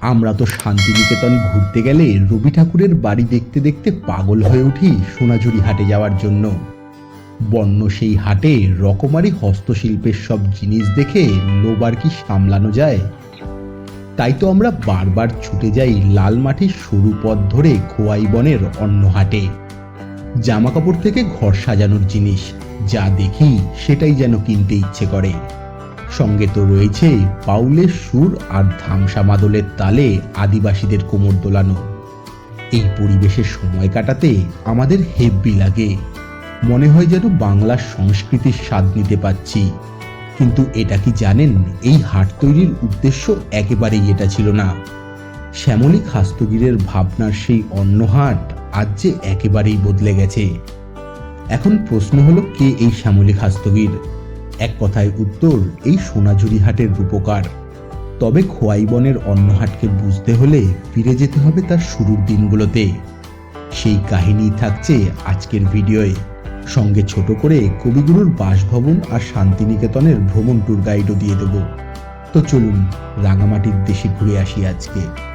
আমরা তো শান্তিনিকেতন ঘুরতে গেলে রবি ঠাকুরের বাড়ি দেখতে দেখতে পাগল হয়ে উঠি সোনাঝুরি হাটে যাওয়ার জন্য। বন্য সেই হাটে রকমারি হস্তশিল্পের সব জিনিস দেখে লোবার কি সামলানো যায়। তাই তো আমরা বারবার ছুটে যাই লাল মাটির সরু পথ ধরে খোয়াই বনের অন্য হাটে। জামা কাপড় থেকে ঘর সাজানোর জিনিস, যা দেখি সেটাই যেন কিনতে ইচ্ছে করে। সঙ্গে তো রয়েছে পাউলের সুর আর ধামসা মাদলের তালে আদিবাসীদের কোমর দোলানো। এই পরিবেশের সময় কাটাতে আমাদের হেব্বি লাগে। মনে হয় যেন বাংলার সংস্কৃতির স্বাদ নিতে পাচ্ছি। কিন্তু এটা কি জানেন, এই হাট তৈরির উদ্দেশ্য একেবারেই এটা ছিল না। শ্যামলী খাস্তগিরের ভাবনার সেই অন্য হাট আজ যে একেবারেই বদলে গেছে। এখন প্রশ্ন হলো, কে এই শ্যামলী খাস্তগির? এক কথায় উত্তর, এই সোনাঝুরি হাটের রূপকার। তবে খোয়াই বনের অন্য হাটকে বুঝতে হলে ফিরে যেতে হবে তার শুরুর দিনগুলোতে। সেই কাহিনী থাকছে আজকের ভিডিওয়ে। সঙ্গে ছোট করে কবিগুরুর বাসভবন আর শান্তিনিকেতনের ভ্রমণ ট্যুর গাইডও দিয়ে দেব। তো চলুন, রাঙামাটির দেশে ঘুরে আসি আজকে।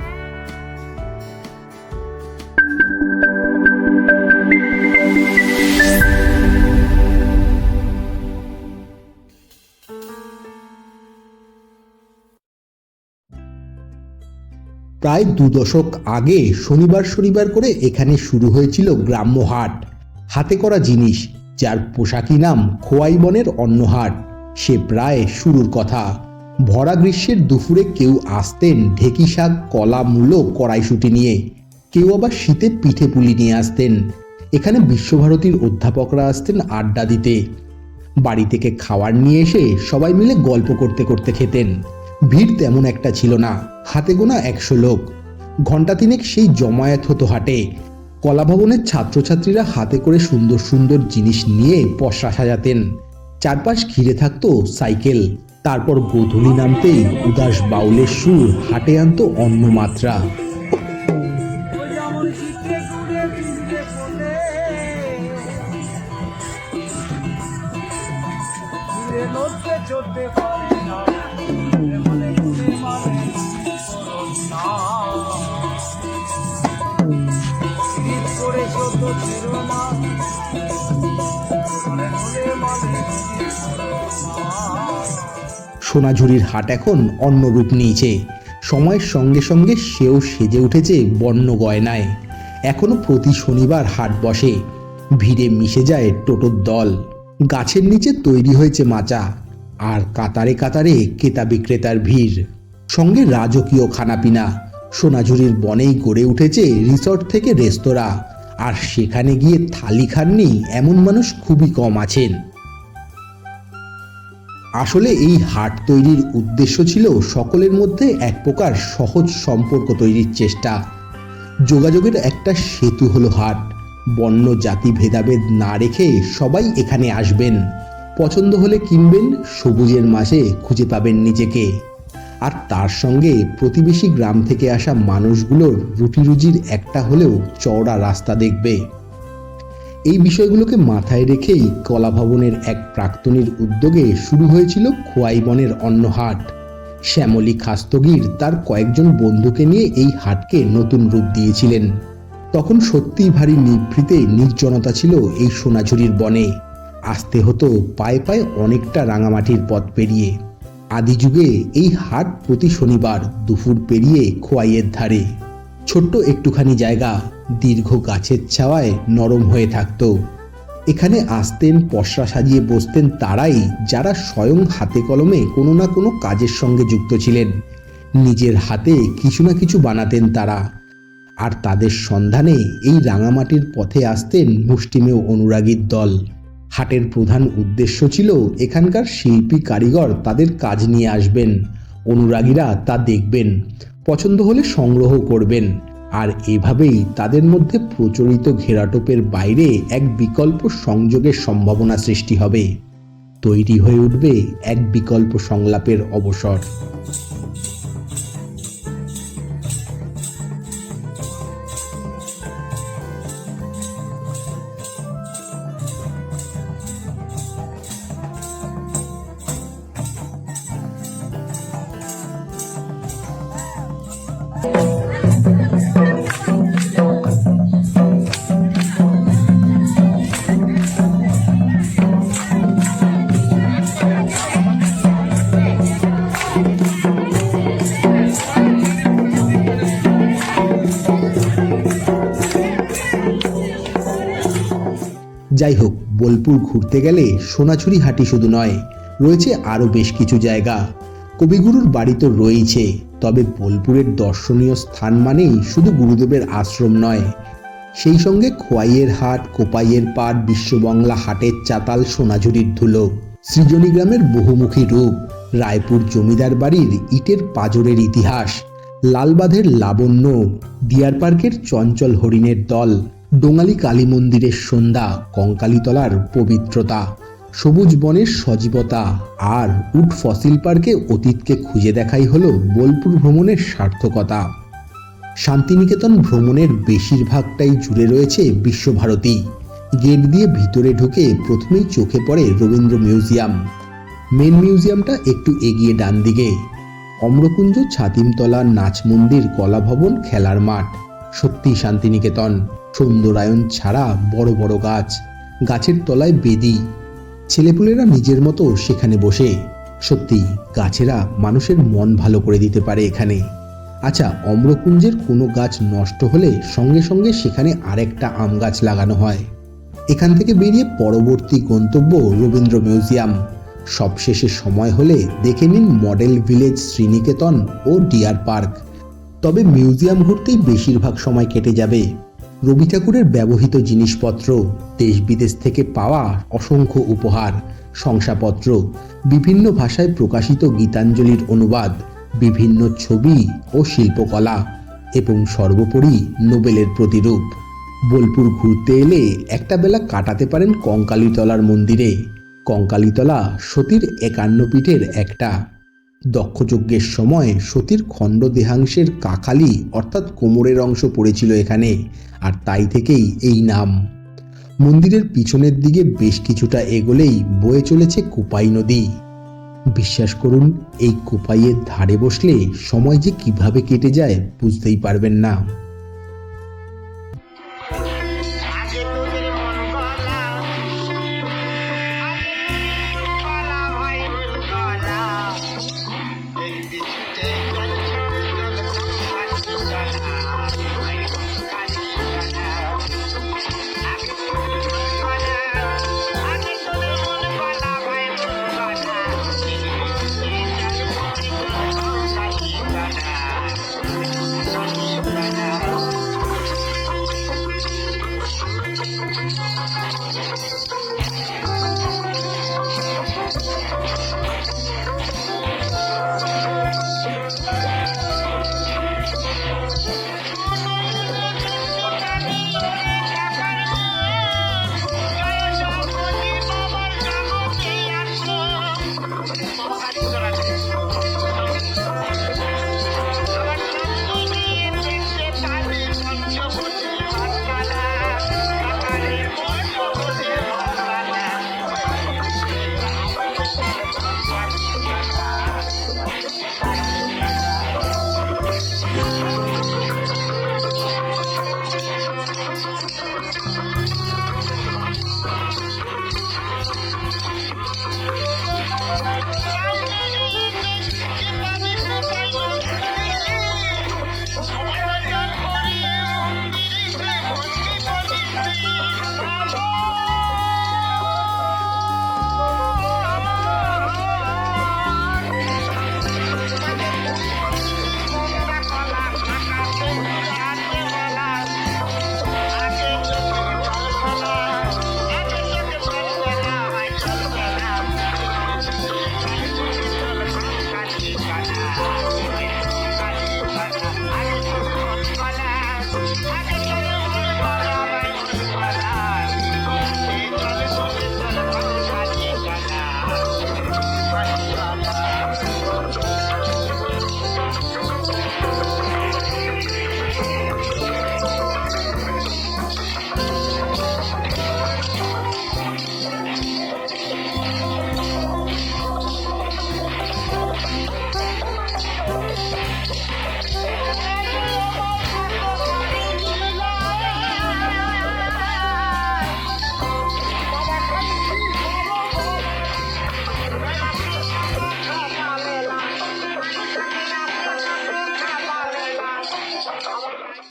প্রায় দু দশক আগে শনিবার শনিবার করে এখানে শুরু হয়েছিল গ্রাম্য হাট। হাতে করা জিনিস, যার পোশাকি নাম খোয়াই বনের অন্য হাট। সে প্রায় শুরুর কথা। ভরা গ্রীষ্মের দুপুরে কেউ আসতেন ঢেকি শাক, কলা, মূলো, কড়াইশুটি নিয়ে। কেউ আবার শীতে পিঠে পুলি নিয়ে আসতেন। এখানে বিশ্বভারতীর অধ্যাপকরা আসতেন আড্ডা দিতে। বাড়ি থেকে খাবার নিয়ে এসে সবাই মিলে গল্প করতে করতে খেতেন। ভিড় তেমন একটা ছিল না। হাতে গোনা একশো লোক। ঘণ্টা তিনেক সেই জমায়েত হতো হাটে। কলাভবনের ছাত্রছাত্রীরা হাতে করে সুন্দর সুন্দর জিনিস নিয়ে পশরা সাজাতেন। চারপাশ ঘিরে থাকতো সাইকেল। তারপর গোধূলি নামতেই উদাস বাউলের সুর হাটে আনত অন্য মাত্রা সোনাঝুরির হাট এখন অন্য রূপ নিয়েছে। সময়ের সঙ্গে সঙ্গে সেও সেজে উঠেছে বন্য গয়নায়। এখনও প্রতি শনিবার হাট বসে। ভিড়ে মিশে যায় টোটোর দল। গাছের নিচে তৈরি হয়েছে মাচা। আর কাতারে কাতারে ক্রেতা বিক্রেতার ভিড়। সঙ্গে রাজকীয় খানাপিনা। সোনাঝুরির বনেই গড়ে উঠেছে রিসর্ট থেকে রেস্তোরাঁ। আর সেখানে গিয়ে থালি খাননি এমন মানুষ খুবই কম আছেন। আসলে এই হাট তৈরির উদ্দেশ্য ছিল সকলের মধ্যে এক প্রকার সহজ সম্পর্ক তৈরির চেষ্টা। যোগাযোগের একটা সেতু হলো হাট। বন্য জাতি ভেদাভেদ না রেখে সবাই এখানে আসবেন। পছন্দ হলে কিনবেন, সবুজের মাঝে খুঁজে পাবেন নিজেকে। আর তার সঙ্গে প্রতিবেশী গ্রাম থেকে আসা মানুষগুলোর রুটি রুজির একটা হলেও চওড়া রাস্তা দেখবে। এই বিষয়গুলোকে মাথায় রেখেই কলা ভবনের এক প্রাক্তনীর উদ্যোগে শুরু হয়েছিল খোয়াই বনের অন্য হাট। শ্যামলী খাস্তগির তার কয়েকজন বন্ধুকে নিয়ে এই হাটকে নতুন রূপ দিয়েছিলেন। তখন সত্যিই ভারী নিভৃতে নির্জনতা ছিল এই সোনাঝুরির বনে। আসতে হতো পায়ে পায়ে অনেকটা রাঙামাটির পথ পেরিয়ে। আদি যুগে এই হাট প্রতি শনিবার দুপুর পেরিয়ে খোয়াইয়ের ধারে। ছোট্ট একটুখানি জায়গা দীর্ঘ গাছের ছাওয়ায় নরম হয়ে থাকতো। এখানে আসতেন পশরা সাজিয়ে বসতেন তারাই যারা স্বয়ং হাতে কলমে কোনো না কোনো কাজের সঙ্গে যুক্ত ছিলেন। নিজের হাতে কিছু না কিছু বানাতেন তারা। আর তাদের সন্ধানে এই রাঙামাটির পথে আসতেন মুষ্টিমেয় অনুরাগীর দল। হাটের প্রধান উদ্দেশ্য ছিল এখানকার শিল্পী কারিগর তাদের কাজ নিয়ে আসবেন। অনুরাগীরা তা দেখবেন, পছন্দ হলে সংগ্রহ করবেন। আর এভাবেই তাদের মধ্যে প্রচলিত ঘেরাটোপের বাইরে এক বিকল্প সংযোগের সম্ভাবনা সৃষ্টি হবে। তৈরি হয়ে উঠবে এক বিকল্প সংলাপের অবসর। যাই হোক, বোলপুর ঘুরতে গেলে সোনাঝুরি হাটি শুধু নয়, রয়েছে আরও বেশ কিছু জায়গা। কবিগুরুর বাড়ি তো রয়েছে তবে বোলপুরের দর্শনীয় স্থান মানেই শুধু গুরুদেবের আশ্রম নয়। সেই সঙ্গে খোয়াইয়ের হাট, কোপাইয়ের পাট, বিশ্ববাংলা হাটের চাতাল, সোনাঝুরির ধুলো, সৃজনী গ্রামের বহুমুখী রূপ, রায়পুর জমিদার বাড়ির ইটের পাজরের ইতিহাস, লালবাঁধের লাবণ্য ডিয়ার পার্কের চঞ্চল হরিণের দল ডোঙালি কালী মন্দিরের সন্ধ্যা, কঙ্কালীতলার পবিত্রতা, সবুজ বনের সজীবতা আর উট ফসিল পার্কে অতীতকে খুঁজে দেখাই হলো বোলপুর ভ্রমণের সার্থকতা। শান্তিনিকেতন ভ্রমণের বেশিরভাগটাই জুড়ে রয়েছে বিশ্বভারতী। গেট দিয়ে ভিতরে ঢুকে প্রথমেই চোখে পড়ে রবীন্দ্র মিউজিয়াম। মেন মিউজিয়ামটা একটু এগিয়ে ডান দিকে। অম্রকুঞ্জ ছাতিমতলা নাচ মন্দির, কলাভবন, খেলার মাঠ। সত্যি শান্তিনিকেতন। সৌন্দরায়ন ছাড়া বড় বড় গাছ, গাছের তলায় বেদি। ছেলেপুলেরা নিজের মতো সেখানে বসে। সত্যি, গাছেরা মানুষের মন ভালো করে দিতে পারে এখানে। আচ্ছা অম্রকুঞ্জের কোনো গাছ নষ্ট হলে সঙ্গে সঙ্গে সেখানে আরেকটা আম গাছ লাগানো হয়। এখান থেকে বেরিয়ে পরবর্তী গন্তব্য রবীন্দ্র মিউজিয়াম। সবশেষে সময় হলে দেখে নিন মডেল ভিলেজ, শ্রীনিকেতন ও ডিয়ার পার্ক। তবে মিউজিয়াম ঘুরতেই বেশিরভাগ সময় কেটে যাবে। রবি ঠাকুরের ব্যবহৃত জিনিসপত্র, দেশ বিদেশ থেকে পাওয়া অসংখ্য উপহার, শংসাপত্র, বিভিন্ন ভাষায় প্রকাশিত গীতাঞ্জলির অনুবাদ, বিভিন্ন ছবি ও শিল্পকলা এবং সর্বোপরি নোবেলের প্রতিরূপ। বোলপুর ঘুরতে এলে একটা বেলা কাটাতে পারেন কঙ্কালীতলার মন্দিরে। কঙ্কালীতলা সতীর একান্ন পীঠের একটা। দক্ষযজ্ঞের সময় সতীর খণ্ড দেহাংশের কাকালি অর্থাৎ কোমরের অংশ পড়েছিল এখানে, আর তাই থেকেই এই নাম। মন্দিরের পিছনের দিকে বেশ কিছুটা এগোলেই বয়ে চলেছে কোপাই নদী। বিশ্বাস করুন, এই কোপাইয়ের ধারে বসলে সময় যে কীভাবে কেটে যায় বুঝতেই পারবেন না।